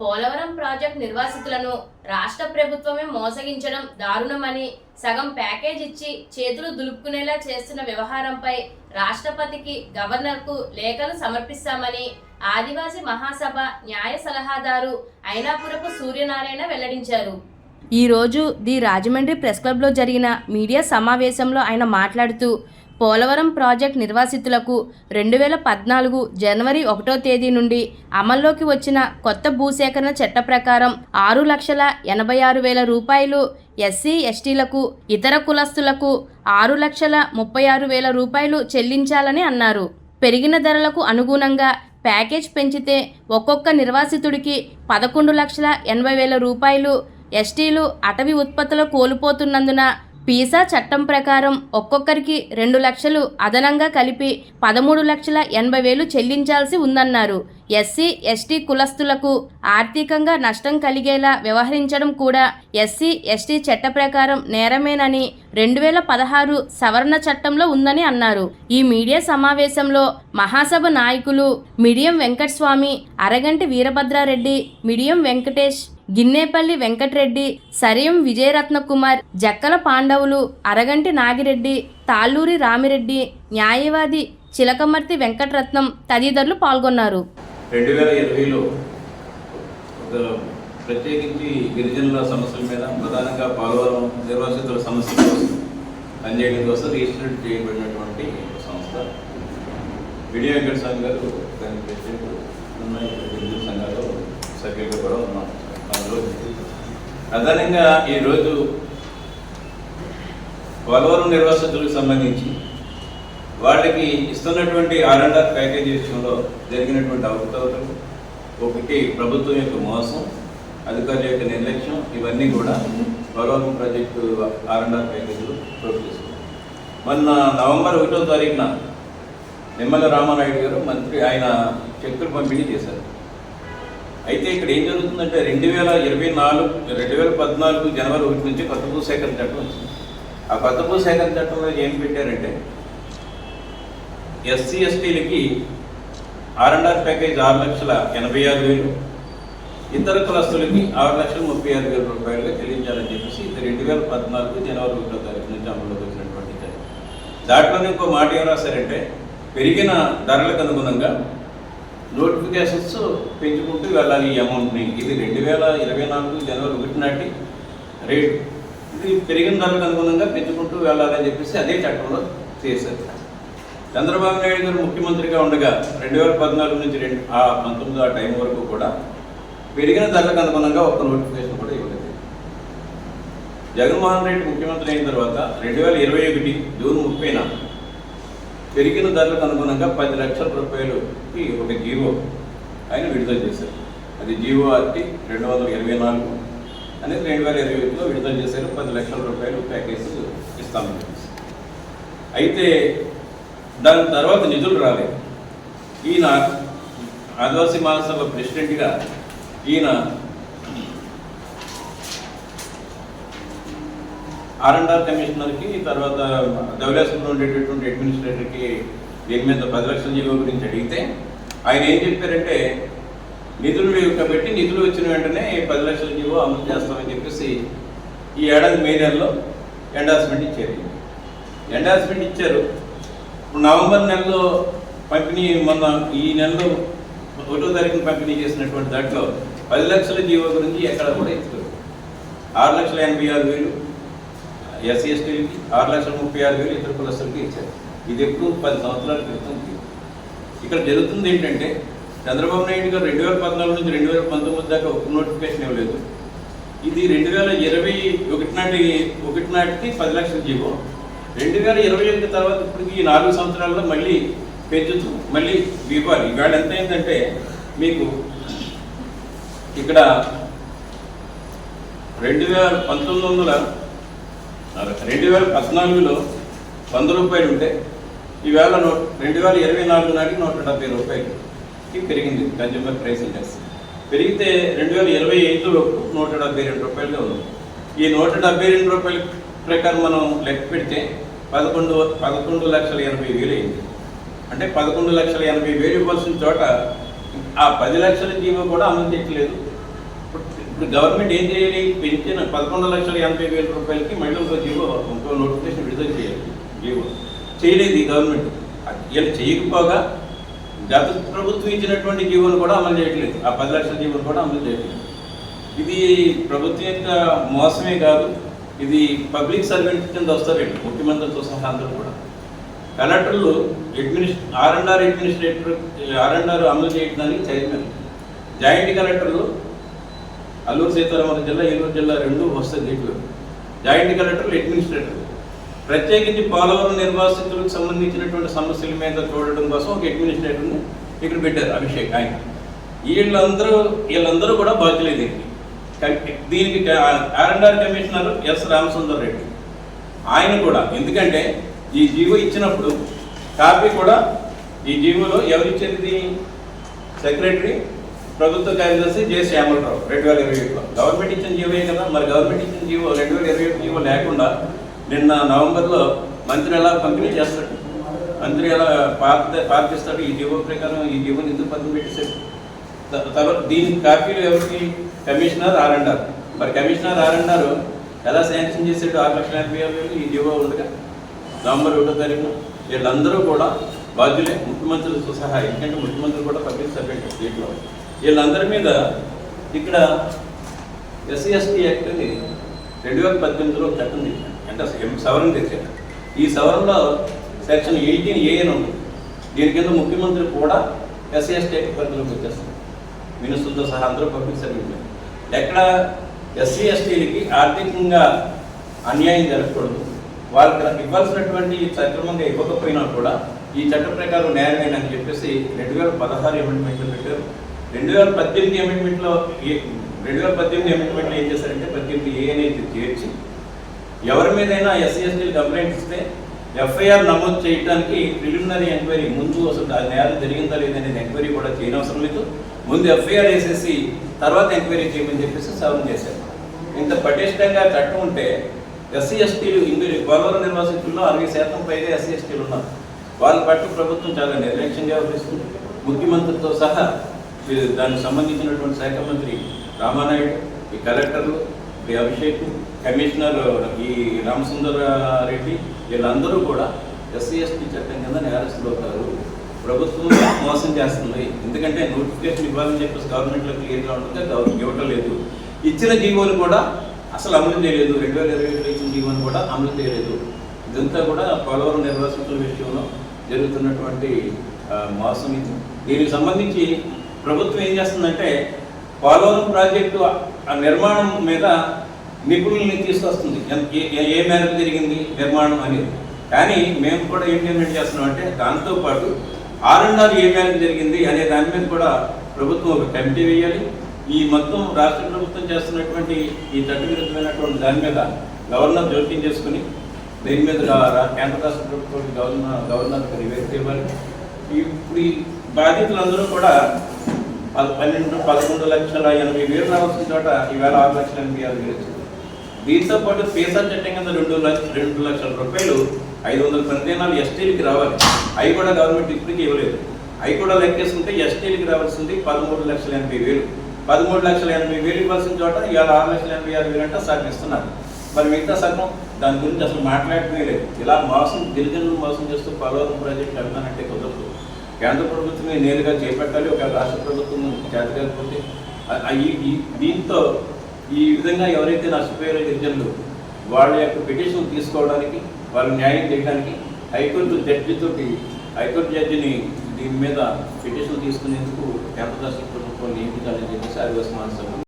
Polavaram project నిర్వాసితులను రాష్ట్ర ప్రభుత్వమే మోసగించడం దారుణమని సగం ప్యాకేజ్ ఇచ్చి చేతులు దులుపుకునేలా చేస్తున్న వ్యవహారంపై రాష్ట్రపతికి గవర్నర్కు లేఖలు సమర్పిస్తామని ఆదివాసీ మహాసభ న్యాయ సలహాదారు ఐనాపురపు సూర్యనారాయణ వెల్లడించారు. ఈ రోజు ది రాజమండ్రి ప్రెస్ క్లబ్లో జరిగిన మీడియా సమావేశంలో ఆయన మాట్లాడుతూ పోలవరం ప్రాజెక్ట్ నిర్వాసితులకు రెండు వేల పద్నాలుగు జనవరి ఒకటో తేదీ నుండి అమల్లోకి వచ్చిన కొత్త భూసేకరణ చట్ట ప్రకారం ఆరు లక్షల ఎనభై ఆరు వేల రూపాయలు ఎస్సీ ఎస్టీలకు ఇతర కులస్తులకు ఆరు లక్షల ముప్పై ఆరు వేల రూపాయలు చెల్లించాలని అన్నారు. పెరిగిన ధరలకు అనుగుణంగా ప్యాకేజ్ పెంచితే ఒక్కొక్క నిర్వాసితుడికి పదకొండు లక్షల ఎనభై వేల రూపాయలు ఎస్టీలు అటవీ ఉత్పత్తులు కోల్పోతున్నందున పీసా చట్టం ప్రకారం ఒక్కొక్కరికి రెండు లక్షలు అదనంగా కలిపి పదమూడు లక్షల ఎనభై వేలు చెల్లించాల్సి ఉందన్నారు. ఎస్సీ ఎస్టీ కులస్తులకు ఆర్థికంగా నష్టం కలిగేలా వ్యవహరించడం కూడా ఎస్సీ ఎస్టీ చట్ట ప్రకారం నేరమేనని రెండు వేల పదహారు సవరణ చట్టంలో ఉందని అన్నారు. ఈ మీడియా సమావేశంలో మహాసభ నాయకులు మిడియం వెంకటస్వామి అరగంటి వీరభద్రారెడ్డి మిడియం వెంకటేష్ గిన్నేపల్లి వెంకటరెడ్డి సరియం విజయరత్న కుమార్ జక్కల పాండవులు అరగంటి నాగిరెడ్డి తాళ్ళూరి రామిరెడ్డి న్యాయవాది చిలకమర్తి వెంకటరత్నం తదితరులు పాల్గొన్నారు. రెండు వేల ఇరవైలో ప్రత్యేకించి గిరిజనుల సమస్యల మీద ప్రధానంగా పోలవరం నిర్వాసితుల సమస్యల కోసం పనిచేయడం కోసం రిజిస్టర్ చేయబడినటువంటి సంస్థ. విడియో వెంకట స్వామి గారు దాని ప్రెసిడెంట్ ఉన్నాయి గిరిజన సంఘాలు సభ్యులుగా కూడా ఉన్నారు. రోజు ప్రధానంగా ఈరోజు పోలవరం నిర్వాసితులకు సంబంధించి వాళ్ళకి ఇస్తున్నటువంటి ఆర్ అండ్ ఆర్ ప్యాకేజీ విషయంలో జరిగినటువంటి అవకతవకలు ఒకటి ప్రభుత్వం యొక్క మోసం అధికారుల యొక్క నిర్లక్ష్యం ఇవన్నీ కూడా Polavaram project R and R ప్యాకేజీలు చోటు చేసుకున్నాయి. మొన్న నవంబర్ ఒకటో తారీఖున నిమ్మల రామానాయుడు గారు మంత్రి ఆయన చెక్కులు పంపిణీ చేశారు. అయితే ఇక్కడ ఏం జరుగుతుందంటే రెండు వేల ఇరవై నాలుగు రెండు వేల పద్నాలుగు జనవరి ఒకటి నుంచి కొత్త భూసేకరణ చట్టం వచ్చింది ఆ కొత్త భూసేకరణ చట్టంలో ఏం పెట్టారంటే ఎస్సీ ఎస్టీలకి ఆర్ ప్యాకేజ్ ఆరు లక్షల ఎనభై ఆరు వేలు ఇతర కులస్తులకి ఆరు లక్షల ముప్పై ఆరు వేల రూపాయలుగా చెల్లించాలని చెప్పేసి ఇది రెండు వేల పద్నాలుగు జనవరి ఒకటో తారీఖు నుంచి అమలులోకి వచ్చినటువంటి చట్టం. దాంట్లో ఇంకో మాట ఏం రాశారంటే పెరిగిన ధరలకు అనుగుణంగా నోటిఫికేషన్స్ పెంచుకుంటూ వెళ్ళాలి ఈ అమౌంట్ని ఇది రెండు వేల ఇరవై నాలుగు జనవరి ఒకటి నాటి రేట్ ఇది పెరిగిన ధరలకు అనుగుణంగా పెంచుకుంటూ వెళ్ళాలని చెప్పేసి అదే చట్టంలో చేశారు. చంద్రబాబు నాయుడు గారు ముఖ్యమంత్రిగా ఉండగా రెండు వేల పద్నాలుగు నుంచి రెండు ఆ పంతొమ్మిది ఆ టైం వరకు కూడా పెరిగిన ధరలకు అనుగుణంగా ఒక్క నోటిఫికేషన్ కూడా ఇవ్వలేదు. జగన్మోహన్ రెడ్డి ముఖ్యమంత్రి అయిన తర్వాత రెండు వేల ఇరవై ఒకటి జూన్ ముప్పైన పెరిగిన ధరలకు అనుగుణంగా పది లక్షల రూపాయలుకి ఒక జీవో ఆయన విడుదల చేశారు. అది జీవో ఆర్టీ రెండు వందల ఇరవై నాలుగు అనేది రెండు వేల ఇరవై ఒకటిలో విడుదల చేశారు. పది లక్షల రూపాయలు ప్యాకేజ్ ఇస్తామని చెప్పేసి. అయితే దాని తర్వాత నిధులు రాలేదు. ఈయన ఆదివాసీ మహాసభ ప్రెసిడెంట్గా ఈయన ఆర్ఎండ్ఆర్ కమిషనర్కి తర్వాత ధవలేశ్వరంలో ఉండేటటువంటి అడ్మినిస్ట్రేటర్కి దీని మీద పది లక్షల జీవో గురించి అడిగితే ఆయన ఏం చెప్పారంటే నిధులు పెట్టి నిధులు వచ్చిన వెంటనే పది లక్షల జీవో అమలు చేస్తామని చెప్పేసి ఈ ఏడాది మే నెలలో ఎండార్స్మెంట్ ఇచ్చారు. ఎండార్స్మెంట్ ఇచ్చారు. ఇప్పుడు నవంబర్ నెలలో పంపిణీ మొన్న ఈ నెలలో ఒకటో తారీఖున పంపిణీ చేసినటువంటి దాంట్లో పది లక్షల జీవో గురించి ఎక్కడ కూడా ఇస్తారు ఆరు లక్షల ఎనభై ఆరు వేలు ఎస్సీ ఎస్టీలకి ఆరు లక్షల ముప్పై ఆరు వేలు ఇతర కులస్తులకి ఇచ్చారు. ఇది ఎప్పుడు పది సంవత్సరాల క్రితం. ఇక్కడ జరుగుతుంది ఏంటంటే చంద్రబాబు నాయుడు గారు రెండు వేల పద్నాలుగు నుంచి రెండు వేల పంతొమ్మిది దాకా ఒక నోటిఫికేషన్ ఇవ్వలేదు ఇది రెండు వేల ఇరవై ఒకటి నాటి ఒకటి నాటికి పది లక్షల జీవో. రెండు వేల ఇరవై ఒకటి తర్వాత ఇప్పటికి ఈ నాలుగు సంవత్సరాల్లో మళ్ళీ పెంచుతూ మళ్ళీ ఇవ్వాలి ఇవాళ ఎంత అయిందంటే మీకు ఇక్కడ రెండు వేల పంతొమ్మిది వందల రెండు వేల పద్నాలుగులో వంద రూపాయలు ఉంటే ఈవేళ నూట రెండు వేల ఇరవై నాలుగు నాటికి నూట డెబ్బై రూపాయలకి పెరిగింది కన్జ్యూమర్ ప్రైస్ ఇండెక్స్ పెరిగితే రెండు వేల ఇరవై ఐదులో నూట డెబ్బై రెండు రూపాయలుగా ఉంది. ఈ నూట డెబ్బై రెండు రూపాయల ప్రకారం మనం లెక్క పెడితే పదకొండు పదకొండు లక్షల ఎనభై వేలు అయింది. అంటే పదకొండు లక్షల ఎనభై వేలు ఇవ్వాల్సిన చోట ఆ పది లక్షల జీవో కూడా అమలు చేయట్లేదు ఇప్పుడు గవర్నమెంట్ ఏం చేయాలి? పెంచిన పదకొండు లక్షల ఎనభై వేల రూపాయలకి మళ్ళీ ఒక జీవో ఇంకో నోటిఫికేషన్ విడుదల చేయాలి. జీవో. చేయలేదు ఈ గవర్నమెంట్ ఇలా చేయకపోగా గత ప్రభుత్వం ఇచ్చినటువంటి జీవోలు కూడా అమలు చేయట్లేదు. ఆ పది లక్షల జీవోలు కూడా అమలు చేయట్లేదు. ఇది ప్రభుత్వం యొక్క మోసమే కాదు ఇది పబ్లిక్ సర్వెంట్ కింద వస్తారండి ముఖ్యమంత్రితో సహా అందరూ కూడా. కలెక్టర్లు అడ్మినిస్ ఆర్ఎండ్ఆర్ అడ్మినిస్ట్రేటర్ ఆర్ఎండ్ఆర్ అమలు చేయడానికి చైర్మన్ జాయింట్ కలెక్టర్లు అల్లూరు సీతారామరాజు జిల్లా ఏలూరు జిల్లా రెండు వస్తాయి దీంట్లో జాయింట్ కలెక్టర్లు అడ్మినిస్ట్రేటర్లు. ప్రత్యేకించి పోలవరం నిర్వాసితులకు సంబంధించినటువంటి సమస్యల మీద చూడడం కోసం ఒక అడ్మినిస్ట్రేటర్ని ఇక్కడ పెట్టారు అభిషేక్ ఆయన. వీళ్ళందరూ వీళ్ళందరూ కూడా బాధ్యులే దీనికి. దీనికి R and R commissioner S Ramasundar Reddy. ఆయన కూడా ఎందుకంటే ఈ జీవో ఇచ్చినప్పుడు కాపీ కూడా ఈ జీవోలో ఎవరు ఇచ్చేది సెక్రటరీ ప్రభుత్వ కార్యదర్శి జె శ్యామలరావు రెండు వేల ఇరవై ఒకటిలో గవర్నమెంట్ ఇచ్చిన జీవో కదా మరి గవర్నమెంట్ ఇచ్చిన జీవో రెండు వేల ఇరవై ఒకటి జీవో లేకుండా నిన్న నవంబర్లో మంత్రి ఎలా పంపిణీ చేస్తాడు? మంత్రి ఎలా పాత పాటిస్తాడు ఈ జీవో ప్రకారం ఈ జీవోని ఎందుకు పంపిణీ పెట్టేశాడు త- తర్వాత దీని కాపీలు ఎవరికి? కమిషనర్ ఆర్ మరి కమిషనర్ ఆరన్నారు ఎలా శాంక్షన్ చేసాడు ఆరు లక్షల ఎనభై ఆరు వేలు ఈ జీవో ఉండగా నవంబర్ ఒకటో తారీఖున వీళ్ళందరూ కూడా బాధ్యులే. ముఖ్యమంత్రులతో సహా ఎందుకంటే ముఖ్యమంత్రి కూడా పబ్లిక్ సర్వెంట్ దీంట్లో వీళ్ళందరి మీద ఇక్కడ ఎస్సీ ఎస్టీ యాక్ట్ అని రెండు వేల పద్దెనిమిదిలో చట్టం తెచ్చాను అంటే సవరణ తెచ్చారు ఈ సవరణలో సెక్షన్ ఎయిటీన్ ఏ అని ఉంది. దీని కింద ముఖ్యమంత్రి కూడా ఎస్సీ ఎస్టీ పరిధిలోకి వచ్చేస్తారు మినిస్టర్తో సహా అందరూ పబ్లిక్ సర్వీస్. ఎక్కడ ఎస్సీ ఎస్టీలకి ఆర్థికంగా అన్యాయం జరగకూడదు. వాళ్ళకి ఇవ్వాల్సినటువంటి సక్రమంగా ఇవ్వకపోయినా కూడా ఈ చట్ట ప్రకారం న్యాయమైన అని చెప్పేసి రెండు వేల పదహారు అమెండ్మెంట్లో పెట్టారు. రెండు వేల పద్దెనిమిది అమెండ్మెంట్లో రెండు వేల పద్దెనిమిది అమెండ్మెంట్లో ఏం చేశారంటే పద్దెనిమిది ఏ అనేది చేర్చి ఎవరి మీదైనా ఎస్సీ ఎస్టీలు కంప్లైంట్ ఇస్తే ఎఫ్ఐఆర్ నమోదు చేయడానికి ప్రిలిమినరీ ఎంక్వైరీ ముందు అసలు ఆ నేరం జరిగిందా లేదనేది ఎంక్వైరీ కూడా చేయనవసరం లేదు. ముందు ఎఫ్ఐఆర్ వేసేసి తర్వాత ఎంక్వైరీ చేయమని చెప్పేసి సవరణ చేశారు. ఇంత పటిష్టంగా చట్టం ఉంటే ఎస్సీ ఎస్టీలు ఇందులో గోదావరి నిర్వాసితుల్లో అరవై శాతం పైగా ఎస్సీ ఎస్టీలు ఉన్నారు. వాళ్ళ పట్ల ప్రభుత్వం చాలా నిర్లక్ష్యంగా వ్యవహరిస్తుంది. ముఖ్యమంత్రితో సహా దానికి సంబంధించినటువంటి శాఖ మంత్రి రామానాయుడు ఈ కలెక్టర్లు శ్రీ అభిషేక్ కమిషనర్ ఈ రామసుందర్ రెడ్డి వీళ్ళందరూ కూడా ఎస్సీ ఎస్టీ చట్టం కింద నేరస్తులు అవుతారు. ప్రభుత్వం మోసం చేస్తుంది. ఎందుకంటే నోటిఫికేషన్ ఇవ్వాలని చెప్పేసి గవర్నమెంట్లో క్లియర్గా ఉంటుంది. గవర్నమెంట్ ఇవ్వటం లేదు. ఇచ్చిన జీవోలు కూడా అసలు అమలు చేయలేదు. రెండు వేల ఇరవై ఏడులో ఇచ్చిన జీవోని కూడా అమలు చేయలేదు. ఇదంతా కూడా పోలవరం నిర్వాసితుల విషయంలో జరుగుతున్నటువంటి మోసం ఇది. దీనికి సంబంధించి ప్రభుత్వం ఏం చేస్తుందంటే పోలవరం ప్రాజెక్టు ఆ నిర్మాణం మీద నిపుణుల్ని తీసుకొస్తుంది. ఏ- మేరకు జరిగింది నిర్మాణం అనేది. కానీ మేము కూడా ఇంప్లిమెంట్ చేస్తున్నాం అంటే దాంతోపాటు ఆర్ అండ్ ఆర్ ఏ మేరకు జరిగింది అనే దాని మీద కూడా ప్రభుత్వం ఒక కమిటీ వేయాలి. ఈ మొత్తం రాష్ట్ర ప్రభుత్వం చేస్తున్నటువంటి ఈ చట్టవిరుద్ధమైనటువంటి దాని మీద గవర్నర్ జోక్యం చేసుకుని దీని మీద రా- రా- కేంద్ర రాష్ట్ర ప్రభుత్వం గవర్నర్ గవర్నర్కి రివేట్ ఇవ్వాలి. ఇప్పుడు ఈ బాధితులందరూ కూడా పన్నెండు పదకొండు లక్షల ఎనభై వేలు రావాల్సిన చోట ఈవేళ ఆరు లక్షల ఎనభై ఆరు వేలు. వచ్చింది దీంతో పాటు పీసర్ చట్టం కింద రెండు లక్ష రెండు లక్షల రూపాయలు ఐదు వందల ప్రతిదినాలు ఎస్టీలకి రావాలి. అవి కూడా గవర్నమెంట్ ఇప్పటికీ ఇవ్వలేదు. అవి కూడా లెక్కేసుకుంటే ఎస్టీలకి రావాల్సింది పదమూడు లక్షల ఎనభై వేలు. పదమూడు లక్షల ఎనభై వేలు ఇవ్వాల్సిన చోట ఇవాళ ఆరు లక్షల ఎనభై ఆరు వేలు అంటే సగం ఇస్తున్నారు. మరి మిగతా సగం దాని గురించి అసలు మాట్లాడటమే లేదు. ఇలా మోసం గిరిజనులు మోసం చేస్తూ పోలవరం ప్రాజెక్ట్ వెళ్తానంటే కుదరదు. కేంద్ర ప్రభుత్వమే నేరుగా చేపట్టాలి ఒక రాష్ట్ర ప్రభుత్వం చేతకపోతే ఈ- దీంతో ఈ విధంగా ఎవరైతే నష్టపోయారో గిరిజనులు వాళ్ళ యొక్క పిటిషన్ తీసుకోవడానికి వాళ్ళు న్యాయం చేయడానికి హైకోర్టు జడ్జితోటి హైకోర్టు జడ్జిని దీని మీద పిటిషన్ తీసుకునేందుకు కేంద్ర రాష్ట్ర ప్రభుత్వం నియమించాలని చెప్పేసి ఆదివాసీ